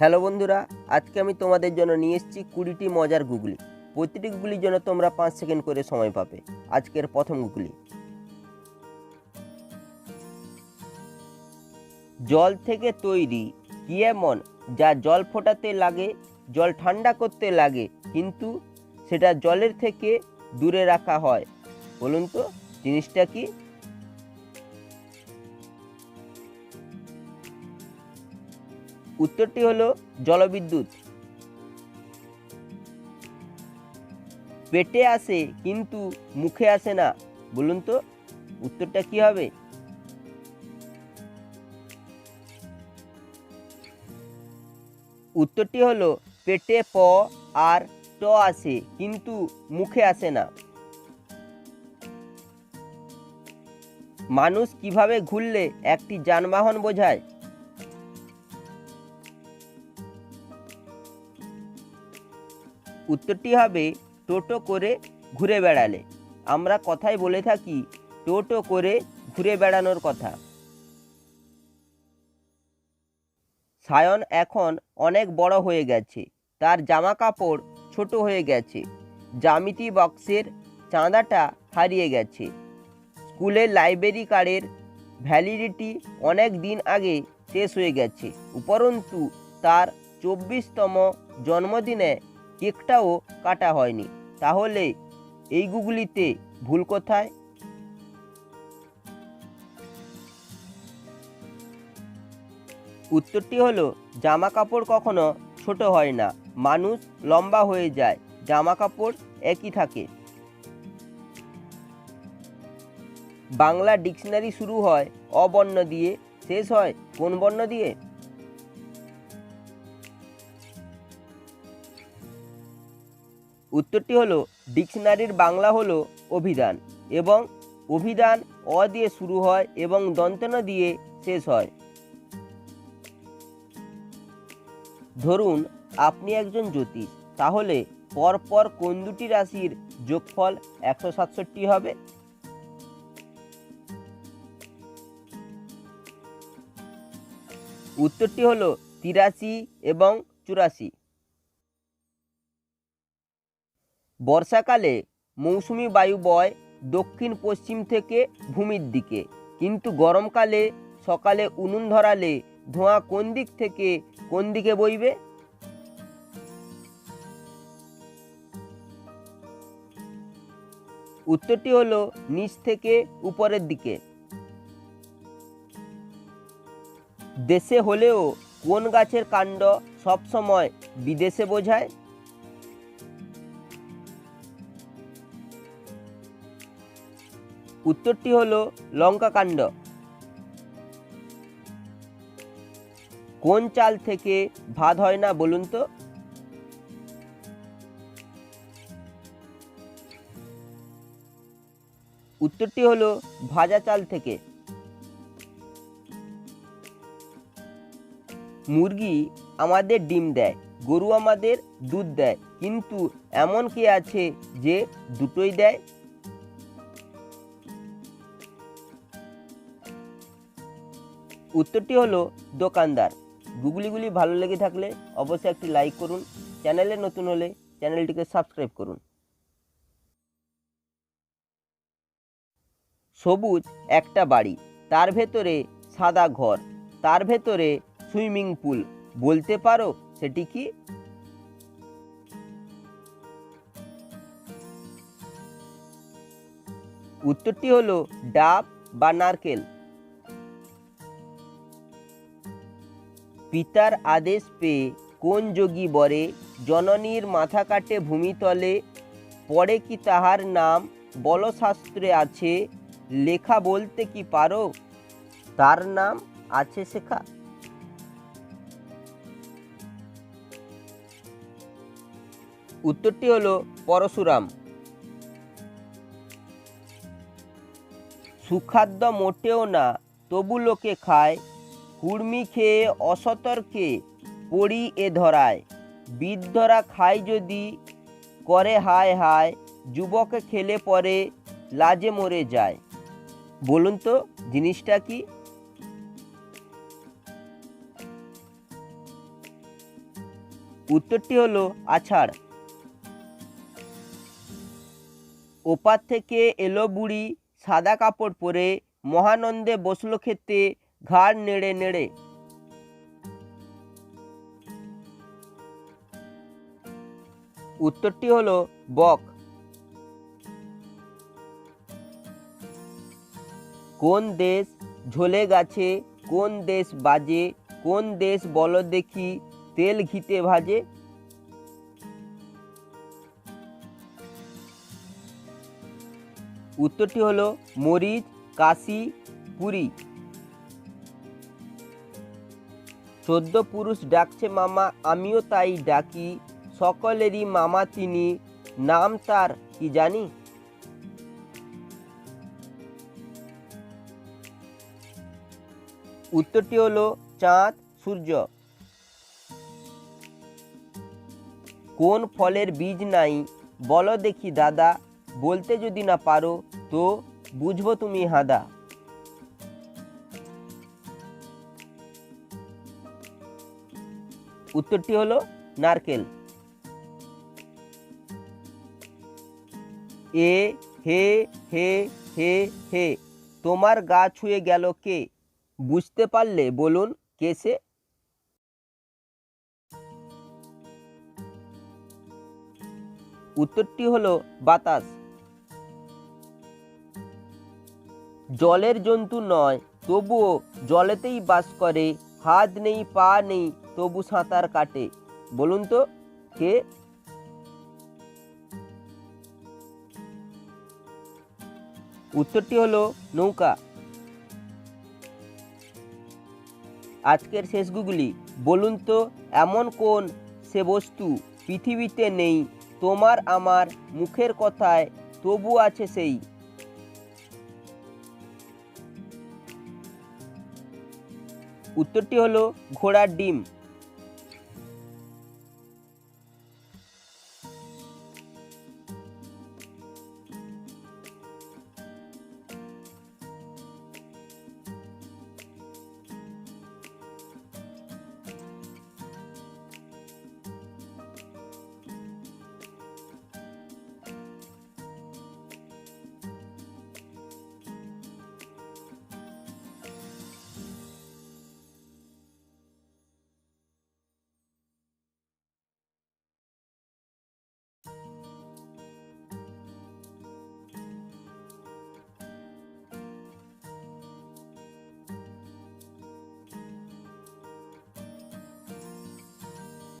Hello বন্ধুরা, আজকে আমি তোমাদের জন্য নিয়ে এসেছি কুড়িটি মজার গুগলি। প্রতিটি গুগলির জন্য তোমরা পাঁচ সেকেন্ড করে সময় পাবে আজকের প্রথম গুগলি। জল থেকে তৈরি কি এমন যা জল ফোটাতে লাগে, জল ঠান্ডা করতে লাগে, কিন্তু সেটা জলের থেকে দূরে রাখা হয়? বলুন তো, জিনিসটা কি? উত্তরটি হলো জলবিদ্যুৎ। পেটে আসে কিন্তু মুখে আসে না, বলুন তো, উত্তরটা কি হবে? উত্তরটি হলো পেটে প আর ট আসে কিন্তু মুখে আসে না। মানুষ কীভাবে ঘুরলে একটি যানবাহন বোঝায়? উত্তরটি হবে টোটো করে ঘুরে বেড়ালে। আমরা কথায় বলে থাকি টোটো করে ঘুরে বেড়ানোর কথা। সায়ন এখন অনেক বড় হয়ে গেছে। তার জামা কাপড় ছোট হয়ে গেছে। জ্যামিতি বক্সের চাঁদাটা হারিয়ে গেছে। স্কুলের লাইব্রেরি কার্ডের ভ্যালিডিটি অনেক দিন আগে শেষ হয়ে গেছে। উপরন্তু তার চব্বিশতম জন্মদিনে কেকটাও কাটা হয়নি। তাহলে এই এইগুলিতে ভুল কোথায়? উত্তরটি হলো জামা কাপড় কখনো ছোট হয় না, মানুষ লম্বা হয়ে যায় জামা কাপড় একই থাকে। বাংলা ডিকশনারি শুরু হয় অবর্ণ দিয়ে, শেষ হয় কোন বর্ণ দিয়ে? উত্তরটি হলো, ডিকশনারির বাংলা হলো অভিধান এবং অভিধান অ দিয়ে শুরু হয় এবং দন্তন দিয়ে শেষ হয়। ধরুন, আপনি একজন জ্যোতিষ, তাহলে পরপর কোন দুটি রাশির যোগফল একশো সাতষট্টি হবে? উত্তরটি হলো তিরাশি এবং চুরাশি। বর্ষাকালে মৌসুমি বায়ু বয় দক্ষিণ পশ্চিম থেকে ভূমির দিকে, কিন্তু গরমকালে সকালে উনুন ধরালে ধোঁয়া কোন দিক থেকে কোন দিকে বইবে? উত্তরটি হলো নিচ থেকে উপরের দিকে। দেশে হলেও কোন গাছের কাণ্ড সবসময় বিদেশে বোঝায়? উত্তরটি হলো লঙ্কা কাণ্ড কোন চাল থেকে ভাত হয় না বলুন তো? উত্তরটি হলো ভাজা চাল থেকে। মুরগি আমাদের ডিম দেয়, গরু আমাদের দুধ দেয়, কিন্তু এমন কি আছে যে দুটোই দেয়? উত্তরটি হলো দোকানদার। গুগলিগুলি ভালো লেগে থাকলে অবশ্যই একটি লাইক করুন। চ্যানেলে নতুন হলে চ্যানেলটিকে সাবস্ক্রাইব করুন। সবুজ একটা বাড়ি, তার ভেতরে সাদা ঘর, তার ভেতরে সুইমিং পুল। বলতে পারো সেটি কি? উত্তরটি হলো ডাব বা নারকেল। পিতার আদেশ পেয়ে কোন যোগী বরে জননীর মাথা কাটে ভূমিতলে পড়ে কি তাহার নাম, বলশাস্ত্রে আছে, লেখা বলতে কি পারো? তার নাম আছে শেখা। উত্তরটি হলো পরশুরাম। সুখাদ্য মোটেও না, তবু লোকে খায় কুর্মি খেয়ে অসতর্কে পড়ি এ ধরায়। বৃদ্ধরা খায় যদি, করে হায় হায়, যুবকে খেলে পরে লাজে মরে যায়। বলুন তো, জিনিসটা কি? উত্তরটি হলো আছাড়। ওপার থেকে এলো বুড়ি, সাদা কাপড় পরে মহানন্দে বসল খেতে ঘাড় নেড়ে নেড়ে। উত্তরটি হলো বক। কোন দেশ ঝোলে গাছে, কোন দেশ বাজে, কোন দেশ বলো দেখি, তেল ঘিতে ভাজে? উত্তরটি হলো মরিচ, কাশি, পুরী। চোদ্দ পুরুষ ডাকছে, মামা, আমিও তাই ডাকি। সকলেরই মামা তিনি নাম তার, কি জানি? উত্তরটি হলো চাঁদ, সূর্য। কোন ফলের বীজ নাই? বলো দেখি দাদা। বলতে যদি না পারো, তো বুঝব তুমি হাদা। উত্তরটি হলো নারকেল। এ, হে হে হে হে, তোমার গা ছুঁয়ে গেল কে? বুঝতে পারলে বলুন কে সে? উত্তরটি হলো বাতাস। জলের জন্তু নয়, তবুও জলেতেই বাস করে, হাত নেই, পা নেই তবু সাঁতার কাটে। বলুন তো, কে? উত্তরটি হলো নৌকা। আজকের শেষ গুগলি। বলুন তো, এমন কোন সে বস্তু পৃথিবীতে নেই, তোমার আমার মুখের কথায় তবু আছে সেই। উত্তরটি হলো ঘোড়ার ডিম।